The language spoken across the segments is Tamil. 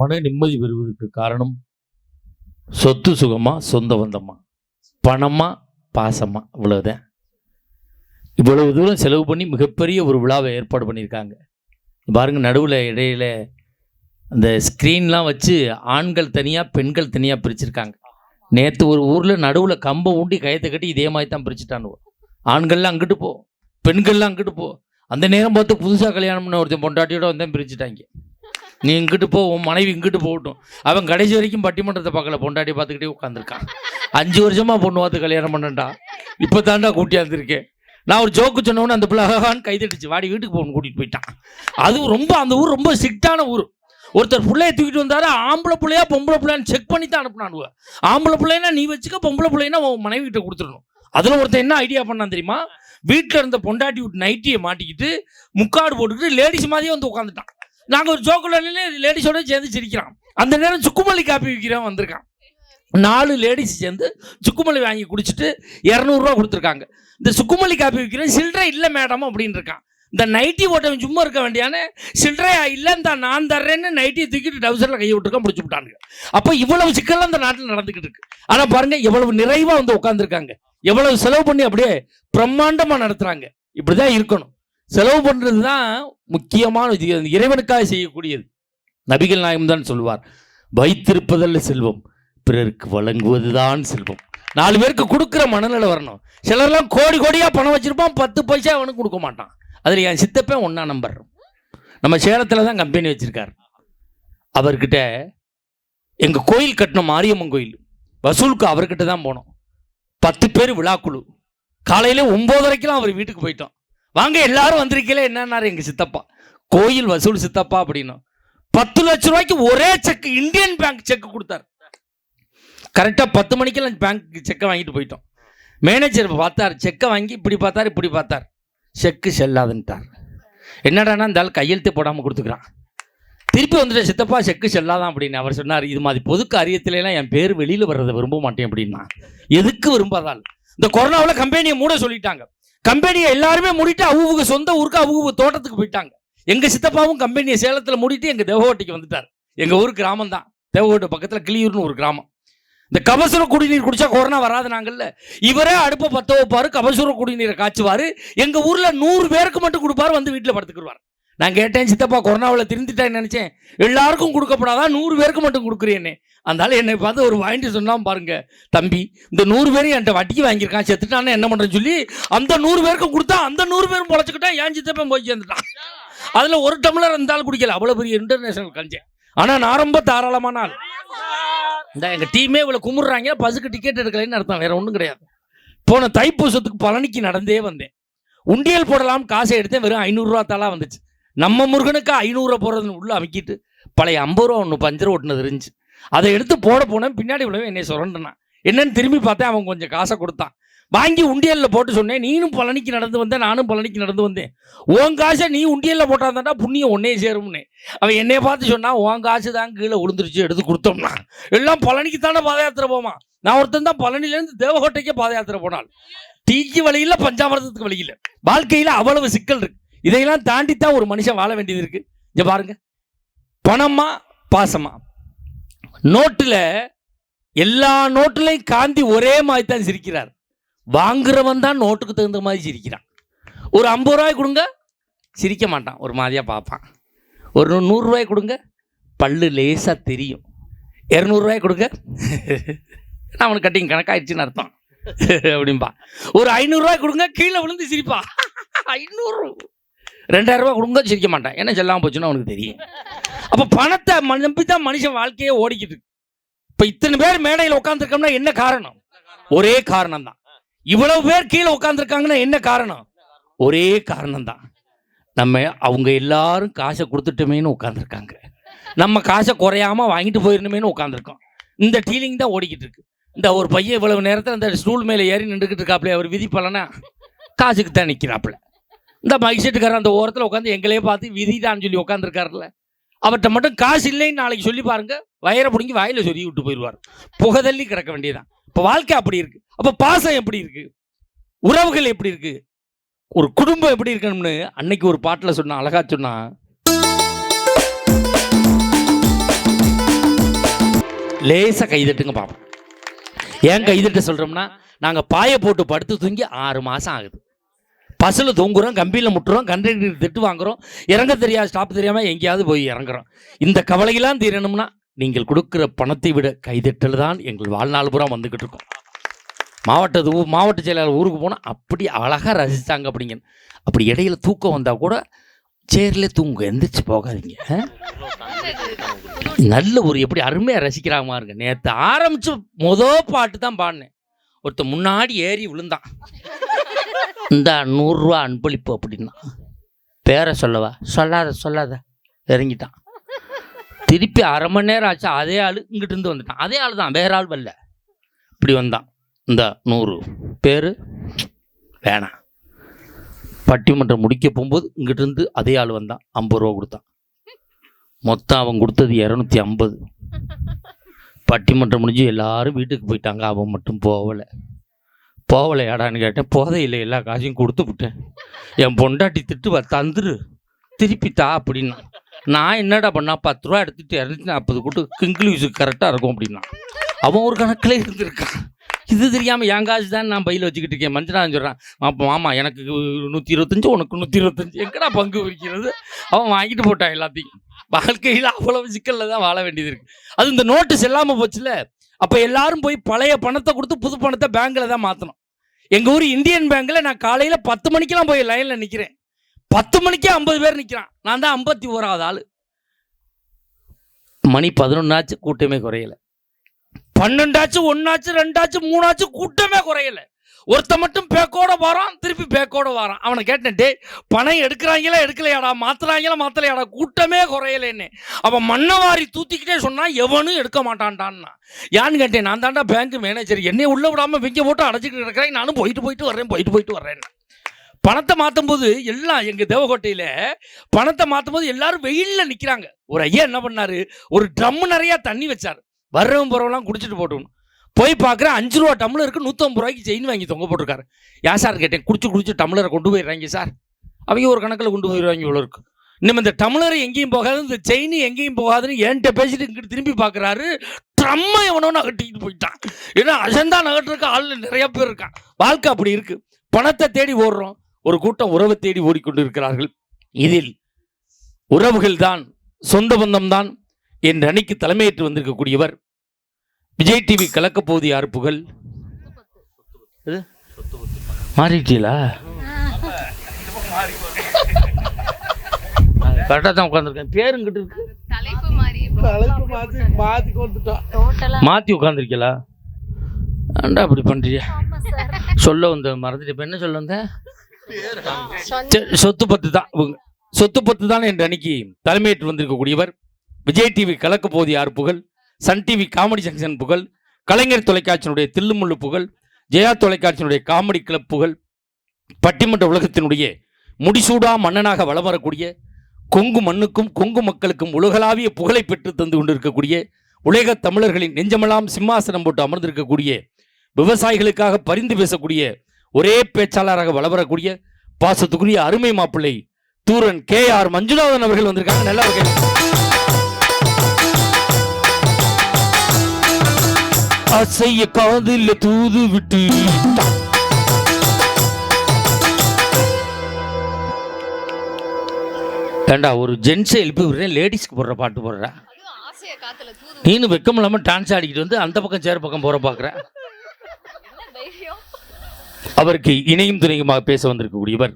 மன நிம்மதி பெறுவதற்கு காரணம் சொத்து சுகமா சொந்த பந்தமா? பணமா பாசமா? இவ்வளவுதான். இவ்வளவு தூரம் செலவு பண்ணி மிகப்பெரிய ஒரு விழாவை ஏற்பாடு பண்ணியிருக்காங்க. பாருங்க நடுவில் இடையில அந்த ஸ்க்ரீன்லாம் வச்சு ஆண்கள் தனியாக பெண்கள் தனியாக பிரிச்சிருக்காங்க. நேற்று ஒரு ஊரில் நடுவில் கம்பை ஊண்டி கயத்தை கட்டி இதே மாதிரி தான் பிரிச்சுட்டானுவோம் ஆண்கள்லாம் அங்கிட்டு போ பெண்கள்லாம் அங்கிட்டு போ. அந்த நேரம் பார்த்து புதுசாக கல்யாணம் பண்ண ஒருத்தன் பொண்டாட்டியோட வந்தேன் பிரிச்சுட்டாங்க. நீ இங்கிட்டு போ உன் மனைவி இங்கிட்டு போகட்டும். அவன் கடைசி வரைக்கும் பட்டிமன்றத்தை பார்க்கல பொண்டாட்டி பார்த்துக்கிட்டே உட்காந்துருக்கான் அஞ்சு வருஷமா பொண்ணு பார்த்து கல்யாணம் பண்ணேன்டா. இப்போ தாண்டா கூட்டியாந்துருக்கேன் நான் ஒரு ஜோக்கு சொன்னவொன்னே அந்த பிள்ளை அழகான்னு கைதட்டுச்சு வாடி வீட்டுக்கு போகணும் கூட்டிகிட்டு போயிட்டான். அதுவும் ரொம்ப அந்த ஊர் ரொம்ப ஸ்ட்ரிக்டான ஊர். ஒருத்தர் பிள்ளைய தூக்கிட்டு வந்தாரு ஆம்பளை பிள்ளையா பொம்பளை பிள்ளையான்னு செக் பண்ணி தான் அனுப்புனானுவ ஆம்பளை பிள்ளைனா நீ வச்சுக்க பொம்பளை பிள்ளைனா உன் மனைவி கிட்ட கொடுத்துடணும். அதில் ஒருத்தன் என்ன ஐடியா பண்ணான் தெரியுமா? வீட்டில் இருந்த பொண்டாட்டி விட்டு நைட்டியை மாட்டிக்கிட்டு முக்காடு போட்டுக்கிட்டு லேடிஸ் மாதிரியே வந்து உட்காந்துட்டான் நாங்கள் ஒரு ஜோக்கில் லேடிஸோட சேர்ந்து சிரிக்கிறான். அந்த நேரம் சுக்குமல்லி காப்பி விற்கிறவன் வந்திருக்கான். நாலு லேடிஸ் சேர்ந்து சுக்குமல்லி வாங்கி குடிச்சிட்டு இரநூறுவா கொடுத்துருக்காங்க. இந்த சுக்குமல்லி காப்பி விற்கிறேன் சில்லறை இல்லை மேடம் அப்படின்னு இருக்கான். இந்த நைட்டி ஓட்டவன் சும்மா இருக்க வேண்டியானே சில்லறையா இல்லைன்னு நான் தர்றேன்னு நைட்டியை தூக்கிட்டு டவுசரில் கையை விட்டுருக்கான் பிடிச்சி விட்டானுங்க. அப்போ இவ்வளவு சிக்கல்லாம் இந்த நாட்டில் நடந்துக்கிட்டு இருக்கு. ஆனால் பாருங்க எவ்வளவு நிறைவாக வந்து உட்காந்துருக்காங்க எவ்வளவு செலவு பண்ணி அப்படியே பிரம்மாண்டமாக நடத்துகிறாங்க இப்படி தான் இருக்கணும். செலவு பண்ணுறது தான் முக்கியமான இறைவனுக்காக செய்யக்கூடியது. நபிகள் நாயகம் தான் சொல்வார் வைத்திருப்பதல்ல செல்வம் பிறருக்கு வழங்குவதுதான் செல்வம். நாலு பேருக்கு கொடுக்குற மனநிலை வரணும். சிலர்லாம் கோடி கோடியாக பணம் வச்சுருப்பான் பத்து பைசா அவனுக்கு கொடுக்க மாட்டான். அதில் என் சித்தப்பேன் ஒன்றா நம்பர். நம்ம சேலத்தில் தான் கம்பெனி வச்சுருக்கார். அவர்கிட்ட எங்கள் கோயில் கட்டணும் மாரியம்மன் கோயில் வசூலுக்கு அவர்கிட்ட தான் போனோம். பத்து பேர் விழாக்குழு காலையில் ஒம்போதரைக்கெல்லாம் அவர் வீட்டுக்கு போயிட்டோம். வாங்க எல்லாரும் வந்திருக்கீங்களே என்னன்னாரு எங்கள் சித்தப்பா? கோயில் வசூல் சித்தப்பா அப்படின்னும் பத்து லட்ச ரூபாய்க்கு ஒரே செக் இந்தியன் பேங்க் செக் கொடுத்தார். கரெக்டாக பத்து மணிக்கெல்லாம் பேங்க் செக்கை வாங்கிட்டு போயிட்டோம். மேனேஜர் பார்த்தார் செக்கை வாங்கி இப்படி பார்த்தார் இப்படி பார்த்தார். செக்கு செல்லாதுன்ட்டார். என்னடானா இந்த ஆள் கையெழுத்து போடாமல் கொடுத்துக்கிறான். திருப்பி வந்துட்டு சித்தப்பா செக்கு செல்லாதான் அப்படின்னு அவர் சொன்னார். இது மாதிரி பொது காரியத்திலலாம் என் பேர் வெளியில் வர்றதை விரும்ப மாட்டேன் அப்படின்னா எதுக்கு விரும்பாதால் இந்த கொரோனாவில் கம்பெனியை மூட சொல்லிட்டாங்க. கம்பெனியை எல்லாருமே முடிட்டு அவுவுக்கு சொந்த ஊருக்கு அவுவு தோட்டத்துக்கு போயிட்டாங்க. எங்க சித்தப்பாவும் கம்பெனியை சேலத்தில் முடிட்டு எங்க தேவகோட்டைக்கு வந்துட்டார். எங்க ஊர் கிராமம் தான் தேவகோட்டை பக்கத்தில் கிளியூர்னு ஒரு கிராமம். இந்த கபசுர குடிநீர் குடிச்சா கொரோனா வராது நாங்கள்ல. இவரே அடுப்பை பத்த வைப்பாரு கபசுர குடிநீரை காய்ச்சுவாரு. எங்க ஊர்ல நூறு பேருக்கு மட்டும் கொடுப்பாரு வந்து வீட்டில் படுத்துக்கிடுவார் நான் கேட்டேன் சித்தப்பா கொரோனாவில் திருந்திட்டேன்னு நினச்சேன். எல்லாருக்கும் கொடுக்கப்படாதான் நூறு பேருக்கு மட்டும் கொடுக்குறேன்னு. அதனால என்னை பார்த்து ஒரு வாங்கிட்டு சொன்னால் பாருங்க. தம்பி இந்த நூறு பேரும் என்கிட்ட வட்டிக்கு வாங்கியிருக்கான். செத்துட்டான்னு என்ன பண்ணுறேன்னு சொல்லி அந்த நூறு பேருக்கும் கொடுத்தா அந்த நூறு பேரும் பொழைச்சிக்கிட்டா ஏன் சித்தப்பன் போய் சேர்ந்துட்டான். அதுல ஒரு டம்ளர் இருந்தாலும் குடிக்கல. அவ்வளோ பெரிய இன்டர்நேஷனல் கஞ்சேன். ஆனா நான் ரொம்ப தாராளமான ஆள். இந்த எங்க டீமே இவ்வளோ கும்பிடுறாங்க பஸ்ஸுக்கு டிக்கெட் எடுக்கலைன்னு அர்த்தம். வேற ஒன்றும் கிடையாது. போன தைப்பூசத்துக்கு பழனிக்கு நடந்தே வந்தேன். உண்டியல் போடலாம் காசை எடுத்தேன். வெறும் ஐநூறுரூவா தாளாக வந்துச்சு. நம்ம முருகனுக்கு ஐநூறுரூவா போடுறதுன்னு உள்ள அமைக்கிட்டு பழைய ஐம்பது ரூபா ஒன்று பஞ்சர் ஓட்டுனது இருந்துச்சு. அதை எடுத்து போட போனேன் பின்னாடி உள்ளவன் என்னை சுரண்டுனான். என்னன்னு திரும்பி பார்த்தேன் அவன் கொஞ்சம் காசை கொடுத்தான். வாங்கி உண்டியலில் போட்டு சொன்னேன் நீனும் பழனிக்கு நடந்து வந்தேன் நானும் பழனிக்கு நடந்து வந்தேன். உன் காசை நீ உண்டியலில் போட்டாந்தாண்டா புண்ணியம் ஒன்னே சேரும்னு. அவன் என்னைய பார்த்து சொன்னால் உன் காசு தான் கீழே விழுந்துருச்சு எடுத்து கொடுத்தோம்னா. எல்லாம் பழனிக்கு தானே பாத யாத்திரை போமா? நான் ஒருத்தன் தான் பழனிலேருந்து தேவகோட்டைக்கே பாத யாத்திரை போனால் தீக்கு வழியில் பஞ்சாமிரதத்துக்கு வழியில். வாழ்க்கையில் அவ்வளவு சிக்கல் இருக்கு. இதையெல்லாம் தாண்டி தான் ஒரு மனுஷன் வாழ வேண்டியது இருக்கு. இங்க பாருங்க. பணமா பாசமா? நோட்டில் எல்லா நோட்டுலையும் காந்தி ஒரே மாதிரி தான் சிரிக்கிறார். வாங்குறவன் தான் நோட்டுக்கு தகுந்த மாதிரி சிரிக்கிறான். ஒரு ஐம்பது ரூபாய் கொடுங்க சிரிக்க மாட்டான். ஒரு மாதிரியாக பார்ப்பான். ஒரு நூறுரூவாய் கொடுங்க பல்லு லேசாக தெரியும். இரநூறுவாய் கொடுங்க நான் அவனுக்கு கட்டிங் கணக்காயிடுச்சுன்னு அர்த்தம். அப்படின்பா ஒரு ஐநூறுரூவாய் கொடுங்க கீழே விழுந்து சிரிப்பா. ஐநூறு. ரெண்டாயிரம் ரூபாய் கொடுங்க சிரிக்க மாட்டேன். என்ன செல்லாமல் போச்சுன்னு அவனுக்கு தெரியும். அப்போ பணத்தை ம- நம்பி தான் மனுஷன் வாழ்க்கையே ஓடிக்கிட்டு இப்போ இத்தனை பேர் மேடையில் உட்காந்துருக்கோம்னா என்ன காரணம்? ஒரே காரணம் தான் இவ்வளவு பேர் கீழே உட்காந்துருக்காங்கன்னா என்ன காரணம்? ஒரே காரணம் தான் நம்ம அவங்க எல்லாரும் காசை கொடுத்துட்டோமேன்னு உட்காந்துருக்காங்க நம்ம காசை குறையாம வாங்கிட்டு போயிடணுமேனு உட்காந்துருக்கோம் இந்த டீலிங் தான் ஓடிக்கிட்டு இருக்கு. இந்த ஒரு பையன் இவ்வளவு நேரத்தில் அந்த ஸ்டூல் மேலே ஏறி நின்றுக்கிட்டு இருக்காப்புல அவர் விதி காசுக்கு தான் நிற்கிறாப்புல இந்த மைக் செட்டுக்காரர் அந்த ஓரத்தில் உட்காந்து எங்களே பார்த்து விதிதான்னு சொல்லி உட்காந்துருக்காருல்ல அவர்கிட்ட மட்டும் காசு இல்லைன்னு நாளைக்கு சொல்லி பாருங்க. வயிறை பிடிங்கி வாயில் சொல்லி விட்டு போயிடுவார். புகதள்ளி கிடக்க வேண்டியதான் இப்போ வாழ்க்கை அப்படி இருக்கு. அப்போ பாசம் எப்படி இருக்கு? உறவுகள் எப்படி இருக்கு? ஒரு குடும்பம் எப்படி இருக்கணும்னு அன்னைக்கு ஒரு பாட்டில் சொன்னா அழகா சொன்னா லேசாக கைதட்டுங்க பார்ப்போம் ஏன் கைதட்ட சொல்றோம்னா நாங்கள் பாயை போட்டு படுத்து தூங்கி ஆறு மாதம் ஆகுது. பஸ்ஸில் தொங்குறோம் கம்பியில் முட்டுறோம் கண்டக்டர் திட்டு வாங்குறோம். இறங்க தெரியாது ஸ்டாப் தெரியாமல் எங்கேயாவது போய் இறங்குறோம். இந்த கவலையெல்லாம் தீரணும்னா நீங்கள் கொடுக்குற பணத்தை விட கைதட்டல் தான் எங்கள் வாழ்நாள் பூரா வந்துக்கிட்டு இருக்கோம். மாவட்டத்து ஊ- மாவட்ட செயலாளர் ஊருக்கு போனால் அப்படி அழகாக ரசித்தாங்க அப்படிங்க அப்படி இடையில தூக்கம் வந்தால் கூட சேரில் தூங்க எந்திரிச்சு போகாதீங்க. நல்ல ஒரு எப்படி அருமையாக ரசிக்கிறாங்க மாதிரி இருக்கு நேற்று ஆரம்பித்து மொதல் பாட்டு தான் பாடினேன். ஒருத்தன் முன்னாடி ஏறி விழுந்தான். இந்த நூறுரூவா அன்பளிப்பு அப்படின்னா. பேரை சொல்லவா? சொல்லாத சொல்லாத. இறங்கிட்டான். திருப்பி அரை மணி நேரம் ஆச்சு அதே ஆள் இங்கிட்டு இருந்து வந்துட்டான். அதே ஆள் தான் வேற ஆள் வரல. இப்படி வந்தான். இந்த நூறு. பேர்? வேணாம். பட்டிமன்றம் முடிக்க போகும்போது இங்கிட்டிருந்து அதே ஆள் வந்தான். ஐம்பது ரூபா கொடுத்தான். மொத்தம் அவன் கொடுத்தது இரநூத்தி ஐம்பது. பட்டிமன்றம் முடிஞ்சு எல்லாரும் வீட்டுக்கு போயிட்டாங்க. அவன் மட்டும் போகலை. போகலையாடான்னு கேட்டேன். போதையில் எல்லா காசையும் கொடுத்து விட்டேன். என் பொண்டாட்டி திட்டு தந்துரு. திருப்பி தா அப்படின்னா. நான் என்னடா பண்ணா? பத்து ரூபா எடுத்துட்டு இரநூத்தி நாற்பது கூட்டு இங்கிலீஷுக்கு கரெக்டாக இருக்கும் அப்படின்னா. அவன் ஒரு கணக்கில் இருந்திருக்கான். இது தெரியாமல் என் காசு தான் நான் பையில் வச்சுக்கிட்டு இருக்கேன். மஞ்சள் சொல்கிறான் அப்போ மாமா எனக்கு நூற்றி இருபத்தஞ்சி உனக்கு நூற்றி இருபத்தஞ்சி. எங்கடா பங்கு பிரிக்கிறது அவன் வாங்கிட்டு போட்டான் எல்லாத்தையும். வாழ்க்கையில் அவ்வளவு சிக்கலில் தான் வாழ வேண்டியது இருக்குது அது இந்த நோட்டு செல்லாமல் போச்சுல. அப்போ எல்லாரும் போய் பழைய பணத்தை கொடுத்து புது பணத்தை பேங்க்கில் தான் மாற்றணும் எங்கள் ஊர் இந்தியன் பேங்க்கில் நான் காலையில் பத்து மணிக்கெல்லாம் போய் லைனில் நிற்கிறேன் பத்து மணிக்கே ஐம்பது பேர் நிற்கிறான் நான் தான் ஐம்பத்தி ஓராவது ஆள். மணி பதினொன்னாச்சு கூட்டமே குறையலை. பன்னெண்டாச்சு ஒன்னாச்சு ரெண்டாச்சு மூணாச்சு கூட்டமே குறையலை. ஒருத்த மட்டும் பேக்கோட வரான் திருப்பி பேக்கோட வரான். அவனை கேட்டேன் டே பணம் எடுக்கிறாங்களா எடுக்கலையாடா மாத்துறாங்களா மாத்தலையாடா கூட்டமே குறையலன்னு. அவன் மண்ணை வாரி தூத்திக்கிட்டே சொன்னா எவனும் எடுக்க மாட்டான்டான்னா. யான்னு கேட்டேன் நான் தாண்டா பேங்க் மேனேஜர் என்னை உள்ள விடாம விங்க போட்டு அடைச்சிக்கிட்டு இருக்கிறேன். நானும் போயிட்டு போயிட்டு வர்றேன் போயிட்டு போயிட்டு வரேன் பணத்தை மாற்றும் போது எல்லாம் எங்கள் தேவகோட்டையில் பணத்தை மாற்றும் போது எல்லாரும் வெயிலில் நிற்கிறாங்க ஒரு ஐயா என்ன பண்ணார்? ஒரு ட்ரம் நிறையா தண்ணி வச்சார். வர்றவன் போகிறவெல்லாம் குடிச்சிட்டு போட்டோம் போய் பார்க்குறேன் அஞ்சு ரூபா டம்ளருக்கு நூற்றம்பது ரூபாய்க்கு செயின் வாங்கி தொங்க போட்டிருக்காரு. யார் சார் கேட்டேன்? குடிச்சு குடிச்சு டம்ளரை கொண்டு போயிடுறாங்க சார். அவங்க ஒரு கணக்கில் கொண்டு போயிடுவாங்க இவ்வளோ இருக்கு. இன்னும் இந்த டம்ளர் எங்கேயும் போகாது இந்த செயின் எங்கேயும் போகாதுன்னு என்கிட்ட பேசிட்டு இங்கிட்டு திரும்பி பார்க்குறாரு. ட்ரம்மை எவனோ நகட்டிக்கிட்டு போயிட்டான். ஏன்னா அசந்தா நகட்டுறக்கு ஆள் நிறைய பேர் இருக்கான் வாழ்க்கை அப்படி இருக்குது பணத்தை தேடி ஓடுறோம். ஒரு கூட்டம் உறவை தேடி ஓடிக்கொண்டு இருக்கிறார்கள் இதில் உறவுகள் தான் சொந்த பந்தம் தான் என்ற அணிக்கு தலைமையேற்று வந்திருக்கக்கூடியவர் விஜய் டிவி கலக்க போகுது யார் புகழ்? மாறிட்டீங்களா? கரெக்டாக தான் உட்காந்துருக்கேன் பேருங்கிட்டு இருக்கு? மாற்றி உட்காந்துருக்கீங்களா ஏன்டா அப்படி பண்ணுறியா சொல்ல வந்த மறந்துட்டு இப்போ என்ன சொல்ல வந்தேன் சரி, சொத்து பத்து தான். சொத்து பத்து தான் என்ற அன்னைக்கு தலைமையேற்று வந்திருக்கக்கூடியவர். விஜய் டிவி கலக்க போது யார் புகழ் சன் டிவி காமெடி ஜங்ஷன் புகழ் கலைஞர் தொலைக்காட்சியினுடைய தில்லுமுள்ளு புகழ் ஜெயா தொலைக்காட்சியினுடைய காமெடி கிளப் புகழ் பட்டிமன்ற உலகத்தினுடைய முடிசூடா மன்னனாக வளம் வரக்கூடிய கொங்கு மண்ணுக்கும் கொங்கு மக்களுக்கும் உலகளாவிய புகழை பெற்று தந்து கொண்டிருக்கக்கூடிய உலக தமிழர்களின் நெஞ்சமெல்லாம் சிம்மாசனம் போட்டு அமர்ந்திருக்கக்கூடிய விவசாயிகளுக்காக பரிந்து பேசக்கூடிய ஒரே பேச்சாளராக வளவரக்கூடிய பாசத்துக்குரிய அருமை மாப்பிள்ளை தூரன் கே ஆர் மஞ்சுநாதன் அவர்கள் வந்திருக்காங்க. நல்ல வகையில் ஆசைய காதில் தூது விட்டு. ஏண்டா ஒரு ஜென்ஸை எழுப்பி விடுறேன் லேடிஸ்க்கு போடுற பாட்டு போடுறா. நீனு வெக்கம் இல்லாமல் டான்ஸ் ஆடிக்கிட்டு வந்து அந்த பக்கம் சேர் பக்கம் போற பார்க்குறேன் அவருக்கு இணையும் துணையுமாக பேச வந்திருக்கக்கூடியவர்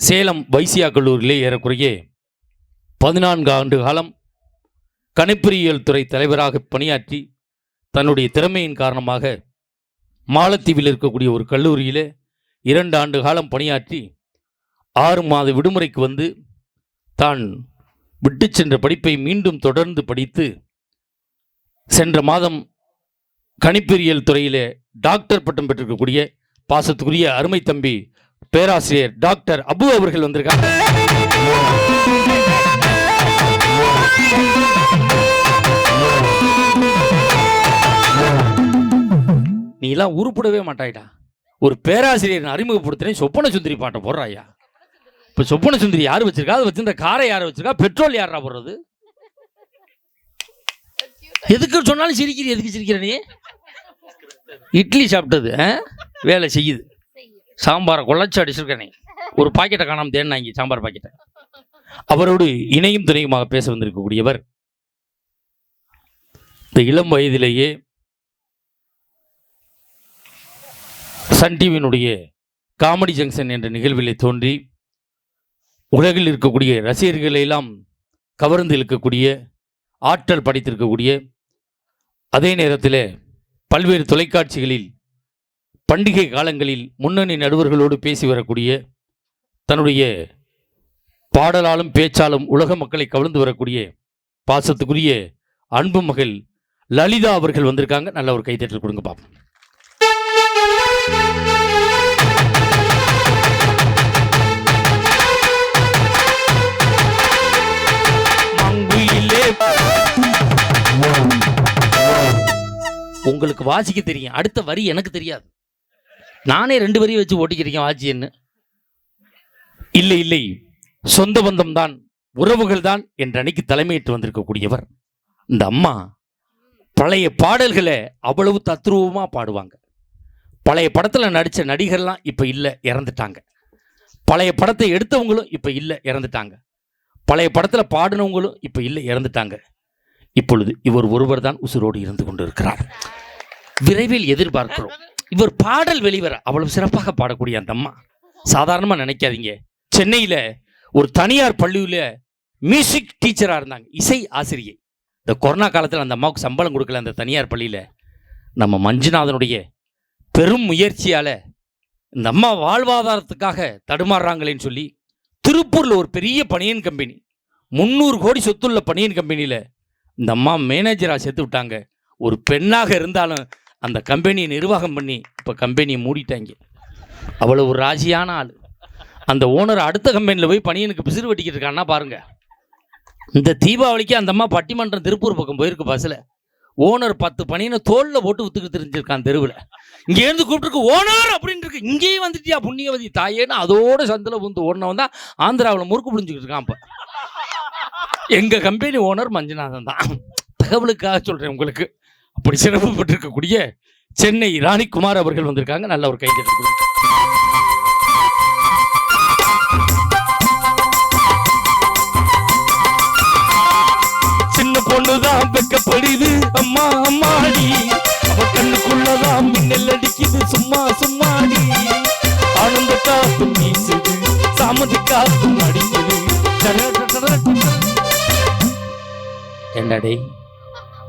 சேலம் வைசியா கல்லூரியிலே ஏறக்குறைய பதினான்கு ஆண்டு காலம் கணிப்பொறியியல் துறை தலைவராக பணியாற்றி தன்னுடைய திறமையின் காரணமாக மாலத்தீவில் இருக்கக்கூடிய ஒரு கல்லூரியிலே இரண்டு ஆண்டு காலம் பணியாற்றி ஆறு மாத விடுமுறைக்கு வந்து தான் விட்டு சென்ற படிப்பை மீண்டும் தொடர்ந்து படித்து சென்ற மாதம் கணிப்பொறியியல் துறையிலே டாக்டர் பட்டம் பெற்றிருக்கக்கூடிய பாசத்துக்குரிய அருமை தம்பி பேராசிரியர் டாக்டர் அபு அவர்கள் வந்திருக்காங்க. நீ எல்லாம் உருப்படவே மாட்டாய்டா. ஒரு பேராசிரியர் அறிமுகப்படுத்துறேன் சொப்பன சுந்தரி பாட்டை போடுறாயா இப்போ சொப்பன சுந்தரி யார் வச்சிருக்கா? அது வச்சிருந்த காரை யார் வச்சிருக்கா? பெட்ரோல் யாரா போடுறது? எதுக்கு சொன்னாலும் சிரிக்கிற எதுக்கு சிரிக்கிற நீ? இட்லி சாப்பிட்டது ஆ? வேலை செய்யுது. சாம்பாரை குழச்சி அடிச்சிருக்க நீ. ஒரு பாக்கெட்டை காணாமல் தேடினாங்க சாம்பார் பாக்கெட்டை. அவரோடு இணையும் துணையுமாக பேச வந்திருக்கக்கூடியவர் இந்த இளம் வயதிலேயே சன் டிவியினுடைய காமெடி ஜங்ஷன் என்ற நிகழ்விலே தோன்றி உலகில் இருக்கக்கூடிய ரசிகர்களையெல்லாம் கவர்ந்து இழுக்கக்கூடிய ஆற்றல் படைத்திருக்கக்கூடிய அதே நேரத்தில் பல்வேறு தொலைக்காட்சிகளில் பண்டிகை காலங்களில் முன்னணி நடுவர்களோடு பேசி வரக்கூடிய தன்னுடைய பாடலாலும் பேச்சாலும் உலக மக்களை கவர்ந்து வரக்கூடிய பாசத்துக்குரிய அன்பு மகள் லலிதா அவர்கள் வந்திருக்காங்க. நல்ல ஒரு கைத்தட்டல் கொடுங்க பார்ப்போம் உங்களுக்கு வாசிக்க தெரியும். அடுத்த வரி எனக்கு தெரியாது. நானே ரெண்டு வரி வச்சு ஓட்டிக்கிறீங்க வாச்சியன்னு இல்லை இல்லை. சொந்த பந்தம் தான் உறவுகள் தான் என்ற அன்னைக்கு வந்திருக்கக்கூடியவர். இந்த அம்மா பழைய பாடல்களை அவ்வளவு தத்ரூபமாக பாடுவாங்க. பழைய படத்தில் நடித்த நடிகர்லாம் இப்போ இல்லை இறந்துட்டாங்க. பழைய படத்தை எடுத்தவங்களும் இப்போ இல்லை இறந்துட்டாங்க. பழைய படத்தில் பாடினவங்களும் இப்போ இல்லை இறந்துட்டாங்க. இப்பொழுது இவர் ஒருவர் தான் உசுரோடு இருந்து கொண்டிருக்கிறார். விரைவில் எதிர்பார்க்கிறோம். இவர் பாடல் வெளிவர அவ்வளவு சிறப்பாக பாடக்கூடிய அந்த அம்மா. சாதாரணமாக நினைக்காதீங்க. சென்னையில் ஒரு தனியார் பள்ளியில் மியூசிக் டீச்சராக இருந்தாங்க. இசை ஆசிரியை. இந்த கொரோனா காலத்தில் அந்த அம்மாவுக்கு சம்பளம் கொடுக்கல அந்த தனியார் பள்ளியில். நம்ம மஞ்சுநாதனுடைய பெரும் முயற்சியால் இந்த அம்மா வாழ்வாதாரத்துக்காக தடுமாறுறாங்களேன்னு சொல்லி திருப்பூரில் ஒரு பெரிய பனியன் கம்பெனி முந்நூறு கோடி சொத்துள்ள பனியன் கம்பெனியில் இந்த அம்மா மேனேஜராக சேர்த்து விட்டாங்க. ஒரு பெண்ணாக இருந்தாலும் அந்த கம்பெனியை நிர்வாகம் பண்ணி இப்போ கம்பெனியை மூடிட்டாங்க. அவ்வளோ ஒரு ராசியான ஆள். அந்த ஓனர் அடுத்த கம்பெனியில் போய் பணியனுக்கு பிசிறு வெட்டிக்கிட்டு இருக்கான்னா பாருங்கள் இந்த தீபாவளிக்கு அந்த அம்மா பட்டிமன்றம் திருப்பூர் பக்கம் போயிருக்கு பஸ்ஸில் ஓனர் பத்து பணின்னு தோளில் போட்டு வித்துக்கு தெரிஞ்சிருக்கான் தெருவில். இங்கேருந்து கூப்பிட்டுருக்கு ஓனர் அப்படின்னு இருக்கு இங்கேயும் வந்துட்டியா புண்ணியவதி தாயேன்னு அதோட சந்தில் புந்து ஓடினவன் தான் ஆந்திராவில் முறுக்கு புடிஞ்சுக்கிட்டு இருக்கான் இப்போ எங்கள் கம்பெனி ஓனர் மஞ்சுநாதன் தான். தகவலுக்காக சொல்கிறேன் உங்களுக்கு. அப்படி சிறப்பு பெற்றிருக்கக்கூடிய சென்னை ராணிக்குமார் அவர்கள் வந்திருக்காங்க. நல்ல ஒரு கைது வெக்கப்படுது. அம்மா அம்மாடி. அவ கண்ணுக்குள்ளதான் மின்னல் அடிக்குது. சும்மா சும்மாடி. ஆனந்த காத்தும் வீசுது. சாமதி காத்தும் அடிக்குது. என்னடே?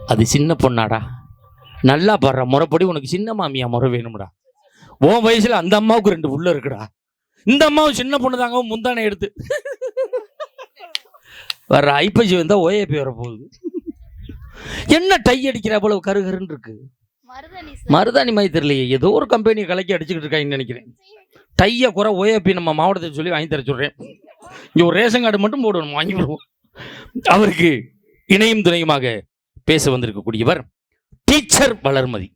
அது சின்ன பொண்ணாடா? நல்லா பாடுற. முறைப்படி உனக்கு சின்ன மாமியா முறை வேணும்டா. உன் வயசுல அந்த அம்மாவுக்கு ரெண்டு உள்ள இருக்குடா. இந்த அம்மாவும் சின்ன பொண்ணு தாங்க முந்தானை எடுத்து. வர்ற ஐப்பசி வந்தா ஓஏபி வர போகுது என்ன டை அடிக்கிற அவ்வளவு கருகருன்னு இருக்கு? மருதாணி மாதிரி தெரியலையே ஏதோ ஒரு கம்பெனி கலக்கி அடிச்சுக்கிட்டு இருக்காங்கன்னு நினைக்கிறேன். டையை குறை ஓஏபி நம்ம மாவட்டத்தில் சொல்லி வாங்கி தர சொல்றேன். இங்க ஒரு ரேஷன் கார்டு மட்டும் போடணும் வாங்கி விடுவோம். அவருக்கு இணையும் துணையுமாக பேச வந்திருக்கக்கூடியவர் டீச்சர் வளர்மதி.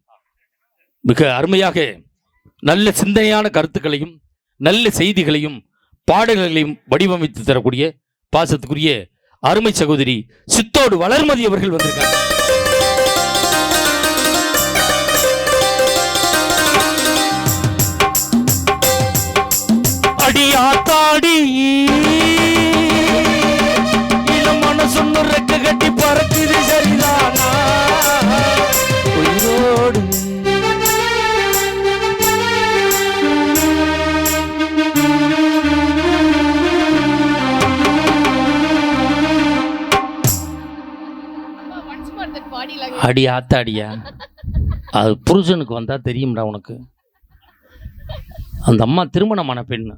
மிக அருமையாக நல்ல சிந்தனையான கருத்துக்களையும் நல்ல செய்திகளையும் பாடல்களையும் வடிவமைத்து தரக்கூடிய பாசத்துக்குரிய அருமை சகோதரி சித்தோடு வளர்மதி அவர்கள் வந்திருக்காங்க. அடியாத்தாடி. இளம் மனசு ரெக்க கட்டி பறக்குது சரிதானா? அடி ஆத்தாடியா அது புருஷனுக்கு வந்தால் தெரியும்டா உனக்கு. அந்த அம்மா திருமணமான பெண்ணு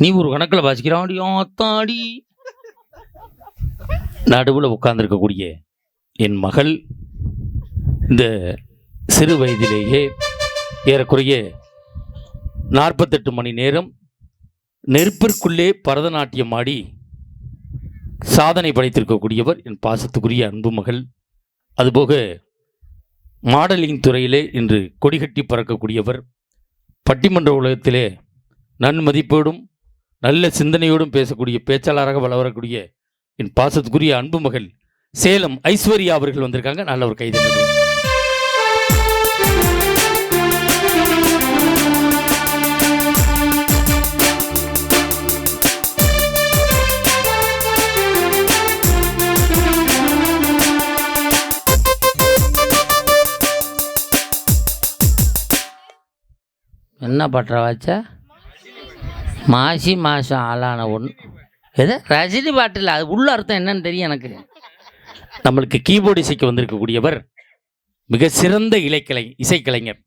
நீ ஒரு கணக்கில் வாசிக்கிறான் அடி ஆத்தாடி நடுவில் உட்கார்ந்துருக்கக்கூடிய என் மகள் இந்த சிறு வயதிலேயே ஏறக்குறைய நாற்பத்தெட்டு மணி நேரம் நெருப்பிற்குள்ளே பரதநாட்டியம் ஆடி சாதனை படைத்திருக்கக்கூடியவர் என் பாசத்துக்குரிய அன்பு மகள் அதுபோக மாடலிங் துறையிலே இன்று கொடிகட்டி பறக்கக்கூடியவர் பட்டிமன்ற உலகத்திலே நன்மதிப்போடும் நல்ல சிந்தனையோடும் பேசக்கூடிய பேச்சாளராக வளரக்கூடிய என் பாசத்துக்குரிய அன்பு மகள் சேலம் ஐஸ்வர்யா அவர்கள் வந்திருக்காங்க. நல்ல ஒரு கைது என்ன பற்ற வச்ச? மாசி மாதம் ஆளான ஒன்று எது? ரஜினி பாட்டில் அது உள்ள அர்த்தம் என்னன்னு தெரியும் எனக்கு. நம்மளுக்கு கீபோர்டு இசைக்கு வந்திருக்கக்கூடியவர் மிக சிறந்த இலைக்கலை இசைக்கலைஞர்.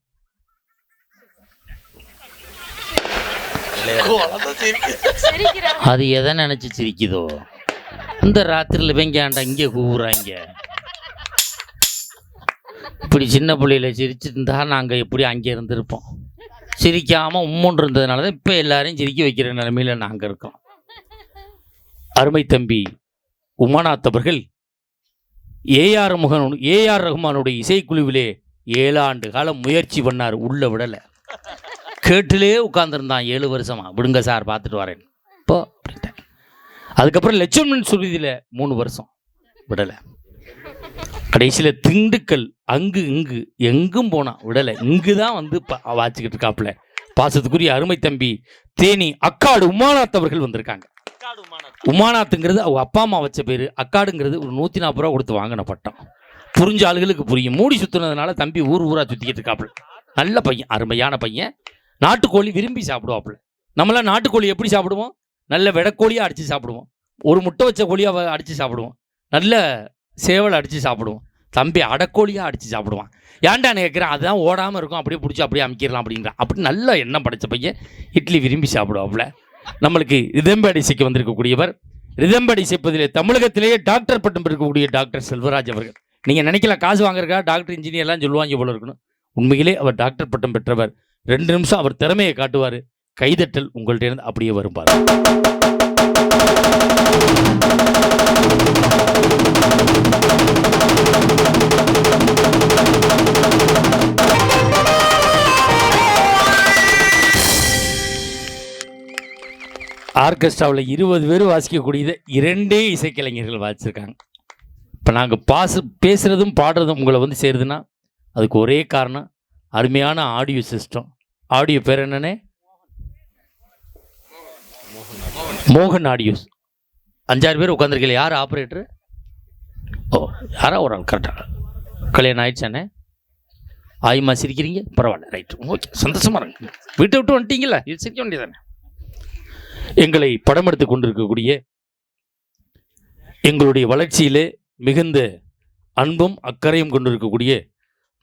அது எதை நினச்சி சிரிக்குதோ? இந்த ராத்திரியில் வெங்காண்டா இங்கே கூவுறாங்க? இப்படி சின்ன பிள்ளையில சிரிச்சிருந்தா நாங்கள் எப்படி அங்கே இருந்திருப்போம்? சிரிக்காமல் உம்முன் இருந்ததுனால தான் இப்போ எல்லாரையும் சிரிக்க வைக்கிற நிலைமையில நாங்கள் இருக்கோம். அருமை தம்பி உமாநாத் அவர்கள் ஏஆர் முகன் ஏஆர் ரஹ்மானுடைய இசைக்குழுவிலே ஏழு ஆண்டு காலம் முயற்சி பண்ணார் உள்ள விடலை. கேட்டிலே உட்காந்துருந்தான் ஏழு வருஷமா. விடுங்க சார் பார்த்துட்டு வரேன். இப்போ அப்படின்ட்டேன் அதுக்கப்புறம் லட்சுமணன் சுருதியில் மூணு வருஷம். விடலை. கடைசியில் திண்டுக்கல் அங்கு இங்கு எங்கும் போனான் விடலை. இங்கு தான் வந்து பா- வாச்சிக்கிட்டு இருக்காப்புல. பாசத்துக்குரிய அருமை தம்பி தேனி அக்காடு உமானாத் அவர்கள் வந்திருக்காங்க. உமானாத்துங்கிறது அவங்க அப்பா அம்மா வச்ச பேர். அக்காடுங்கிறது ஒரு நூற்றி நாற்பது ரூபா கொடுத்து வாங்கின பட்டம். புரிஞ்ச ஆளுகளுக்கு புரியும். மூடி சுற்றுனதுனால தம்பி ஊர் ஊராக சுற்றிக்கிட்டு இருக்காப்புல. நல்ல பையன் அருமையான பையன். நாட்டுக்கோழி விரும்பி சாப்பிடுவாப்புல. நம்மளாம் நாட்டுக்கோழி எப்படி சாப்பிடுவோம்? நல்ல விடக்கோழியாக அடித்து சாப்பிடுவோம். ஒரு முட்டை வச்ச கோழியாக அடித்து சாப்பிடுவோம். நல்ல சேவல் அடித்து சாப்பிடுவோம். தம்பி அடக்கோழியாக அடித்து சாப்பிடுவான். ஏன்டா கேட்குறேன் அதுதான் ஓடாமல் இருக்கும். அப்படியே பிடிச்சி அப்படியே அமைக்கிடலாம் அப்படிங்கிறான் அப்படி நல்ல எண்ணம் படைச்ச பையன் இட்லி விரும்பி சாப்பிடுவாப்புல. நம்மளுக்கு ரிதம்பேடை இசைக்கு வந்திருக்கக்கூடியவர். ரிதம்பேடை இசைப்பதிலே தமிழகத்திலேயே டாக்டர் பட்டம் இருக்கக்கூடிய டாக்டர் செல்வராஜ் அவர்கள். நீங்கள் நினைக்கலாம் காசு வாங்குறக்கா டாக்டர் இன்ஜினியர்லாம் சொல்லுவாங்க போல இருக்கணும் உண்மையிலே அவர் டாக்டர் பட்டம் பெற்றவர். ரெண்டு நிமிஷம் அவர் திறமையை காட்டுவார். கைதட்டல் உங்கள்கிட்ட இருந்து அப்படியே வரும்பார் ஆர்கெஸ்ட்ராவில் இருபது பேர் வாசிக்கக்கூடியதை இரண்டே இசைக்கலைஞர்கள் வாசிச்சிருக்காங்க. இப்போ நாங்கள் பாச பேசுகிறதும் பாடுறதும் உங்களை வந்து சேருதுன்னா அதுக்கு ஒரே காரணம் அருமையான ஆடியோ சிஸ்டம் ஆடியோ பேர் என்னன்னே? மோகன் ஆடியோஸ் அஞ்சாறு பேர் உட்காந்துருக்கல யார் ஆப்ரேட்டர் ஓ யாரா ஒரு ஆள் கரெக்டாக கல்யாணம் ஆயிடுச்சானே ஆயுமா சிரிக்கிறீங்க? பரவாயில்ல ரைட் ஓகே சந்தோஷமா இருங்க. வீட்டை விட்டு வந்துட்டீங்களா இது சிரிக்க வேண்டியதானே எங்களை படம் எடுத்து கொண்டிருக்கக்கூடிய எங்களுடைய வளர்ச்சியிலே மிகுந்த அன்பும் அக்கறையும் கொண்டிருக்கக்கூடிய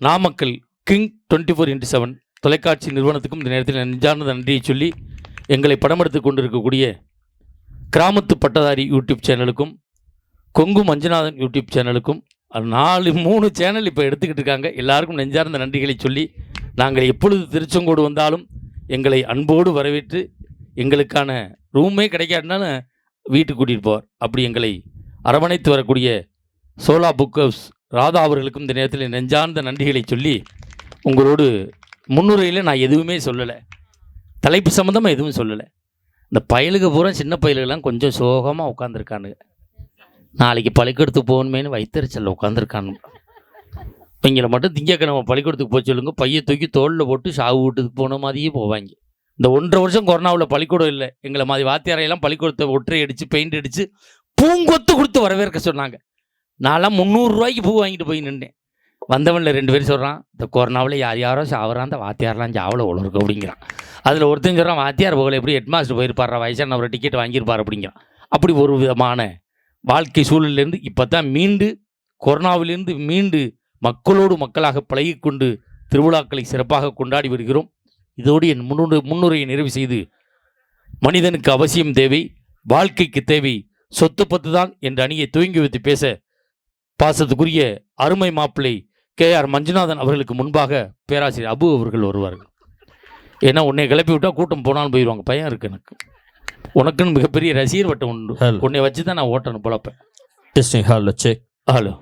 Namakkal king twenty four into seven தொலைக்காட்சி நிறுவனத்துக்கும் இந்த நேரத்தில் நெஞ்சார்ந்த நன்றியை சொல்லி எங்களை படம் எடுத்து கொண்டிருக்கக்கூடிய கிராமத்து பட்டதாரி யூடியூப் சேனலுக்கும் கொங்கு மஞ்சுநாதன் யூடியூப் சேனலுக்கும் நாலு மூணு சேனல் இப்போ எடுத்துக்கிட்டு இருக்காங்க. எல்லாருக்கும் நெஞ்சார்ந்த நன்றிகளை சொல்லி நாங்கள் எப்பொழுது திருச்செங்கோடு வந்தாலும் எங்களை அன்போடு வரவேற்று எங்களுக்கான ரூமே கிடைக்காட்டினாலும் வீட்டுக்கு கூட்டிகிட்டு போவார். அப்படி எங்களை அரவணைத்து வரக்கூடிய சோலா புக் ஹவுஸ் ராதா அவர்களுக்கும் இந்த நேரத்தில் நெஞ்சார்ந்த நன்றிகளை சொல்லி உங்களோடு முன்னுரையில் நான் எதுவுமே சொல்லலை. தலைப்பு சம்மந்தமாக எதுவும் சொல்லலை. இந்த பயலுக பூரா சின்ன பயலுகெல்லாம் கொஞ்சம் சோகமாக உட்காந்துருக்கானுங்க நாளைக்கு பள்ளிக்கூடத்துக்கு போகணுமேனு வைத்தறிச்சலில் உட்காந்துருக்கானுங்க இவங்களை மட்டும் திங்கக்கிழமை பள்ளிக்கூடத்துக்கு போக சொல்லுங்க பையை தூக்கி தோளில் போட்டு சாவு வீட்டுக்கு போன மாதிரியே போவாங்க. இந்த ஒன்றரை வருஷம் கொரோனாவில் பள்ளிக்கூடம் இல்லை எங்களை மாதிரி வாத்தியாரையெல்லாம் பள்ளிக்கூடத்தை ஒற்றை அடித்து பெயிண்ட் அடித்து பூங்கொத்து கொடுத்து வரவேற்க சொன்னாங்க. நான்லாம் முந்நூறுரூவாய்க்கு பூ வாங்கிட்டு போய் நின்றேன் வந்தவனில் ரெண்டு பேரும் சொல்கிறான் இந்த கொரோனாவில் யார் யாரோ சாவறான் அந்த வாத்தியாரெலாம் சாவல உள்ள அப்படிங்கிறான். அதில் ஒருத்தன் சொல்கிறான் வாத்தியார் போகல எப்படி ஹெட்மாஸ்டர் போயிருப்பார் போயிருப்பாரா வயசான ஒரு டிக்கெட் வாங்கியிருப்பார் அப்படிங்கிறான். அப்படி ஒரு விதமான வாழ்க்கை சூழலிலிருந்து இப்போ தான் மீண்டு கொரோனாவிலிருந்து மீண்டு மக்களோடு மக்களாக பழகிக்கொண்டு திருவிழாக்களை சிறப்பாக கொண்டாடி வருகிறோம். இதோடு என் முன்னுரை முன்னுரையை நிறைவு செய்து மனிதனுக்கு அவசியம் தேவை வாழ்க்கைக்கு தேவை சொத்து பத்து தான் என்ற அணியை துவங்கி வைத்து பேச பாசத்துக்குரிய அருமை மாப்பிள்ளை கே ஆர் மஞ்சுநாதன் அவர்களுக்கு முன்பாக பேராசிரியர் அபு அவர்கள் வருவார்கள். ஏன்னா உன்னை கிளப்பி விட்டா கூட்டம் போனாலும் போயிடுவாங்க பையன் இருக்கு எனக்கு. உனக்குன்னு மிகப்பெரிய ரசிகர் வட்டம் உண்டு. உன்னை வச்சு தான் நான் ஓட்டணும் பொழப்பேன் Testing, hello, check. ஹலோ.